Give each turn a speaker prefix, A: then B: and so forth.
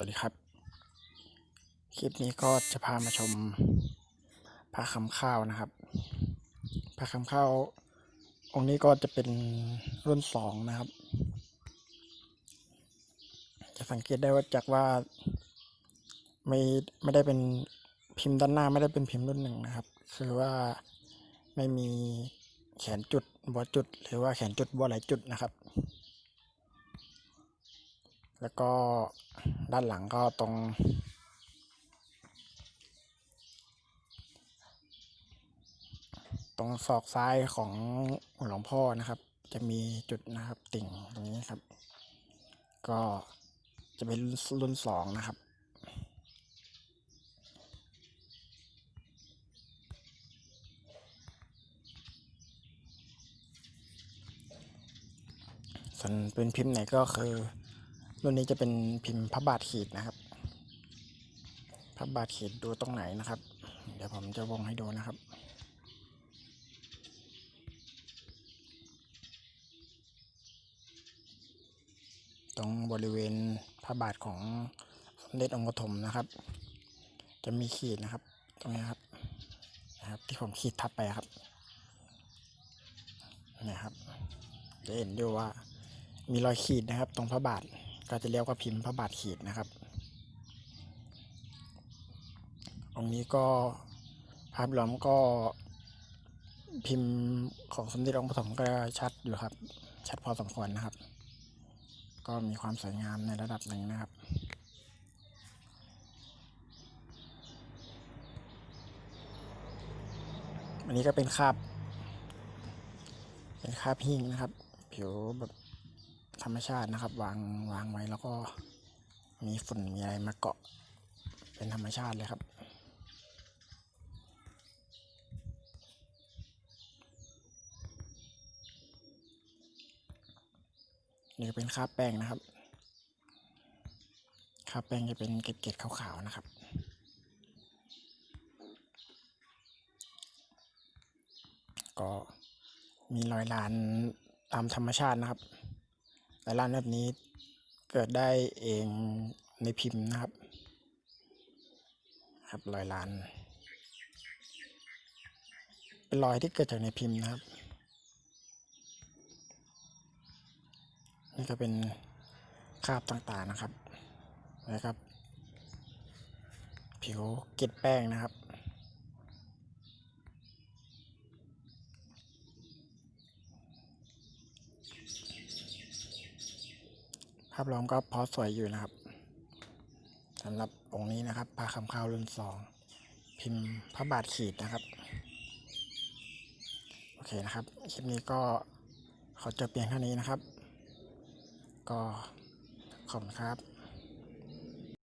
A: วัสดีครับ คลิปนี้ก็จะพามาชมพระคำข้าวนะครับพระคำข้าวองค์นี้ก็จะเป็นรุ่นสองนะครับ จะสังเกตได้ว่าจากว่าไม่ไม่ได้เป็นพิมพ์ด้านหน้าไม่ได้เป็นพิมพ์รุ่นหนึ่งนะครับ คือว่าไม่มีแขนจุดบัวจุด หรือว่าแขนจุดบัวหลายจุดนะครับ แล้วก็ด้านหลังก็ตรง ตรงศอกซ้ายของหลวงพ่อนะครับ จะมีจุดนะครับติ่งตรงนี้ครับ ก็จะเป็นรุ่นสองนะครับส่วนเป็นพิมพ์ไหนก็คือ รุ่นนี้จะเป็นพิมพ์พระบาทขีดนะครับ พระบาทขีดดูตรงไหนนะครับ เดี๋ยวผมจะวงให้ดูนะครับตรงบริเวณพระบาทของสมเด็จองค์ปฐมนะครับ จะมีขีดนะครับ ตรงนี้ครับนะครับ ที่ผมขีดทับไปครับนะครับ จะเห็นด้วยว่ามีรอยขีดนะครับ ตรงพระบาท ก็จะเรียกว่าพิมพ์พระบาทขีดนะครับ องค์นี้ก็ภาพรวมก็พิมพ์ของสมเด็จองค์ปฐมก็ชัดอยู่ครับ ชัดพอสมควรนะครับ ก็มีความสวยงามในระดับหนึ่งนะครับอันนี้ก็เป็นคาบ เป็นคาบหิ้งนะครับ ผิวแบบ ธรรมชาตินะครับ วางวางไว้แล้วก็มีฝุ่นมีอะไรมาเกาะ เป็นธรรมชาติเลยครับ นี่ก็เป็นคราบแป้งนะครับคราบแป้งจะเป็นเกล็ดๆขาวๆนะครับก็มีรอยลานตามธรรมชาตินะครับ รอยลานแบบนี้เกิดได้เองในพิมพ์นะครับ ครับรอยลาน เป็นรอยที่เกิดจากในพิมพ์นะครับ นี่ก็เป็นคราบต่างๆนะครับนะครับ ผิวเกล็ดแป้งนะครับาพรวมก็พอสวยอยู่นะครับสำหรับองค์นี้นะครับพระคำข้าวรุ่นสองพิมพ์พระบาทขีดนะครับ โอเคนะครับ คลิปนี้ก็ขอจบเพียงเท่านี้นะครับ ก็ขอบคุณครับ